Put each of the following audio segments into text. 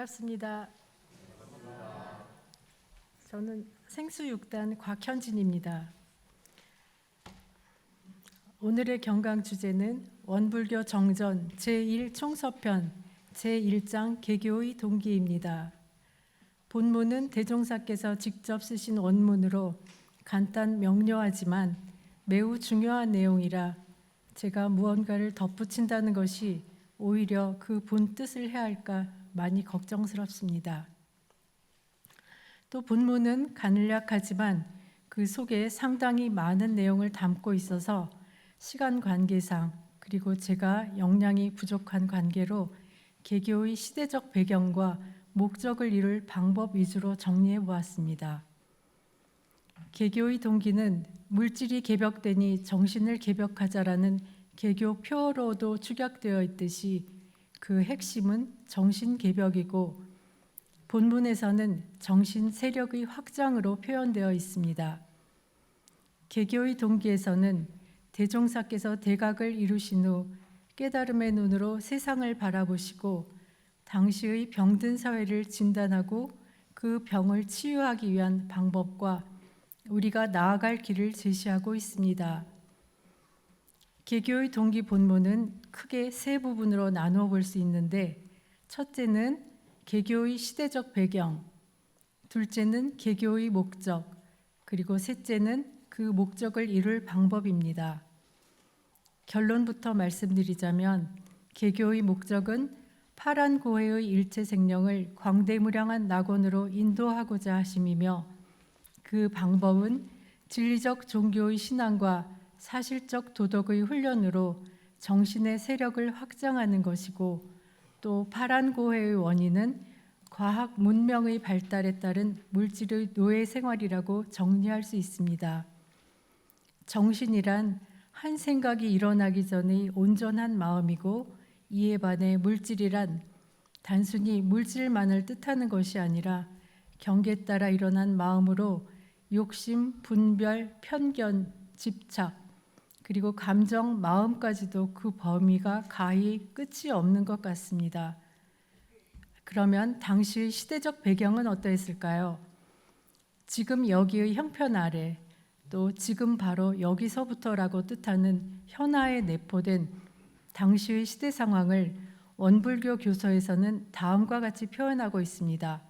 반갑습니다. 저는 생수육단 곽현진입니다. 오늘의 경강 주제는 원불교 정전 제1 총서편 제1장 개교의 동기입니다. 본문은 대종사께서 직접 쓰신 원문으로 간단 명료하지만 매우 중요한 내용이라 제가 무언가를 덧붙인다는 것이 오히려 그 본 뜻을 해할까 많이 걱정스럽습니다. 또 본문은 간략하지만 그 속에 상당히 많은 내용을 담고 있어서 시간 관계상 그리고 제가 역량이 부족한 관계로 개교의 시대적 배경과 목적을 이룰 방법 위주로 정리해 보았습니다. 개교의 동기는 물질이 개벽되니 정신을 개벽하자라는 개교 표어로도 축약되어 있듯이 그 핵심은 정신 개벽이고 본문에서는 정신 세력의 확장으로 표현되어 있습니다. 개교의 동기에서는 대종사께서 대각을 이루신 후 깨달음의 눈으로 세상을 바라보시고 당시의 병든 사회를 진단하고 그 병을 치유하기 위한 방법과 우리가 나아갈 길을 제시하고 있습니다. 개교의 동기 본문은 크게 세 부분으로 나누어 볼 수 있는데 첫째는 개교의 시대적 배경, 둘째는 개교의 목적, 그리고 셋째는 그 목적을 이룰 방법입니다. 결론부터 말씀드리자면 개교의 목적은 파란 고해의 일체 생명을 광대무량한 낙원으로 인도하고자 하심이며 그 방법은 진리적 종교의 신앙과 사실적 도덕의 훈련으로 정신의 세력을 확장하는 것이고 또 파란 고해의 원인은 과학 문명의 발달에 따른 물질의 노예 생활이라고 정리할 수 있습니다. 정신이란 한 생각이 일어나기 전의 온전한 마음이고 이에 반해 물질이란 단순히 물질만을 뜻하는 것이 아니라 경계 따라 일어난 마음으로 욕심, 분별, 편견, 집착, 그리고 감정, 마음까지도 그 범위가 가히 끝이 없는 것 같습니다. 그러면 당시의 시대적 배경은 어떠했을까요? 지금 여기의 형편 아래 또 지금 바로 여기서부터라고 뜻하는 현아에 내포된 당시의 시대 상황을 원불교 교서에서는 다음과 같이 표현하고 있습니다.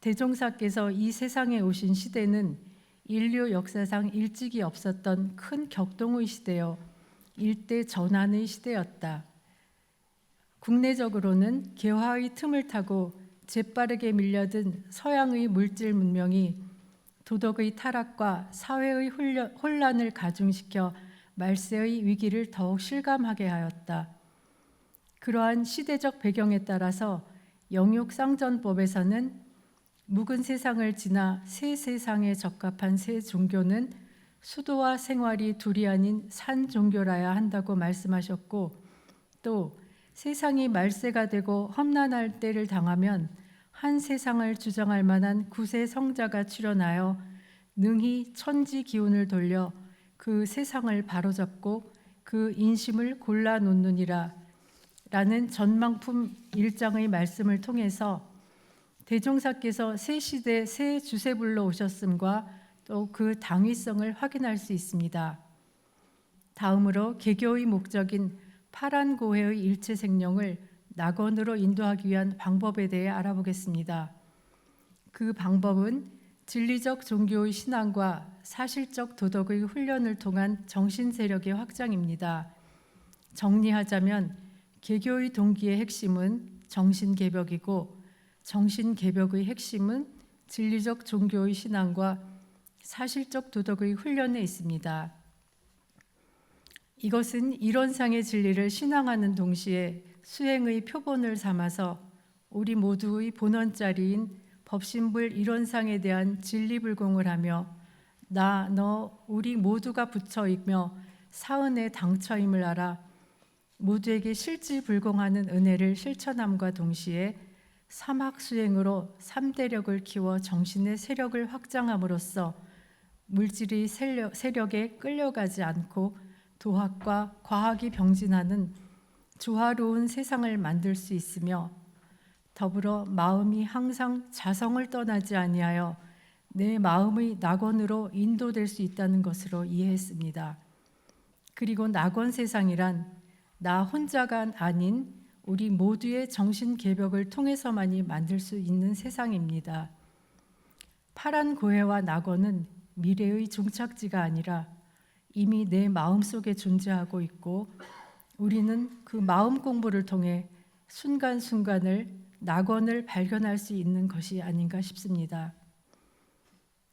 대종사께서 이 세상에 오신 시대는 인류 역사상 일찍이 없었던 큰 격동의 시대요. 일대 전환의 시대였다. 국내적으로는 개화의 틈을 타고 재빠르게 밀려든 서양의 물질 문명이 도덕의 타락과 사회의 혼란을 가중시켜 말세의 위기를 더욱 실감하게 하였다. 그러한 시대적 배경에 따라서 영육상전법에서는 묵은 세상을 지나 새 세상에 적합한 새 종교는 수도와 생활이 둘이 아닌 산 종교라야 한다고 말씀하셨고 또 세상이 말세가 되고 험난할 때를 당하면 한 세상을 주장할 만한 구세 성자가 출현하여 능히 천지 기운을 돌려 그 세상을 바로잡고 그 인심을 골라 놓느니라 라는 전망품 일장의 말씀을 통해서 대종사께서 새 시대 새 주세불로 오셨음과 또 그 당위성을 확인할 수 있습니다. 다음으로 개교의 목적인 파란 고해의 일체 생명을 낙원으로 인도하기 위한 방법에 대해 알아보겠습니다. 그 방법은 진리적 종교의 신앙과 사실적 도덕의 훈련을 통한 정신 세력의 확장입니다. 정리하자면 개교의 동기의 핵심은 정신 개벽이고 정신 개벽의 핵심은 진리적 종교의 신앙과 사실적 도덕의 훈련에 있습니다. 이것은 이론상의 진리를 신앙하는 동시에 수행의 표본을 삼아서 우리 모두의 본원자리인 법신불 이론상에 대한 진리불공을 하며 나, 너, 우리 모두가 부처이며 사은의 당처임을 알아 모두에게 실질불공하는 은혜를 실천함과 동시에 사막 수행으로 삼대력을 키워 정신의 세력을 확장함으로써 물질이 세력, 세력 에 끌려가지 않고 도학과 과학이 병진하는 조화로운 세상을 만들 수 있으며 더불어 마음이 항상 자성을 떠나지 아니하여 내 마음의 낙원으로 인도될 수 있다는 것으로 이해했습니다. 그리고 낙원 세상이란 나 혼자가 아닌 우리 모두의 정신 개벽을 통해서만이 만들 수 있는 세상입니다. 파란 고해와 낙원은 미래의 종착지가 아니라 이미 내 마음 속에 존재하고 있고 우리는 그 마음 공부를 통해 순간순간을 낙원을 발견할 수 있는 것이 아닌가 싶습니다.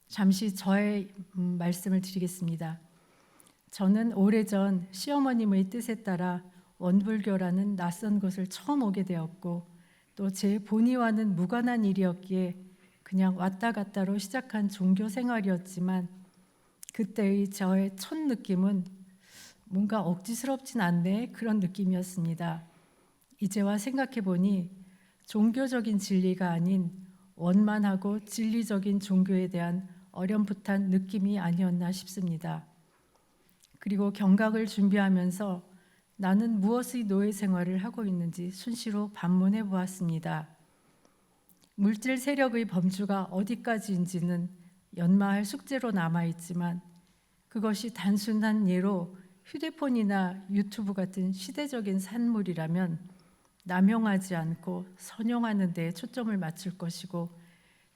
잠시 저의 음, 말씀을 드리겠습니다. 저는 오래전 시어머님의 뜻에 따라 원불교라는 낯선 곳을 처음 오게 되었고 또 제 본의와는 무관한 일이었기에 그냥 왔다 갔다로 시작한 종교 생활이었지만 그때의 저의 첫 느낌은 뭔가 억지스럽진 않네 그런 느낌이었습니다. 이제와 생각해 보니 종교적인 진리가 아닌 원만하고 진리적인 종교에 대한 어렴풋한 느낌이 아니었나 싶습니다. 그리고 경각을 준비하면서 나는 무엇의 노예 생활을 하고 있는지 순시로 반문해 보았습니다. 물질 세력의 범주가 어디까지인지는 연마할 숙제로 남아 있지만 그것이 단순한 예로 휴대폰이나 유튜브 같은 시대적인 산물이라면 남용하지 않고 선용하는 데 초점을 맞출 것이고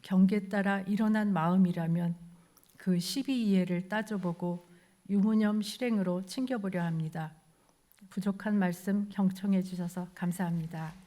경계 따라 일어난 마음이라면 그 12이해를 따져보고 유무념 실행으로 챙겨보려 합니다. 부족한 말씀 경청해 주셔서 감사합니다.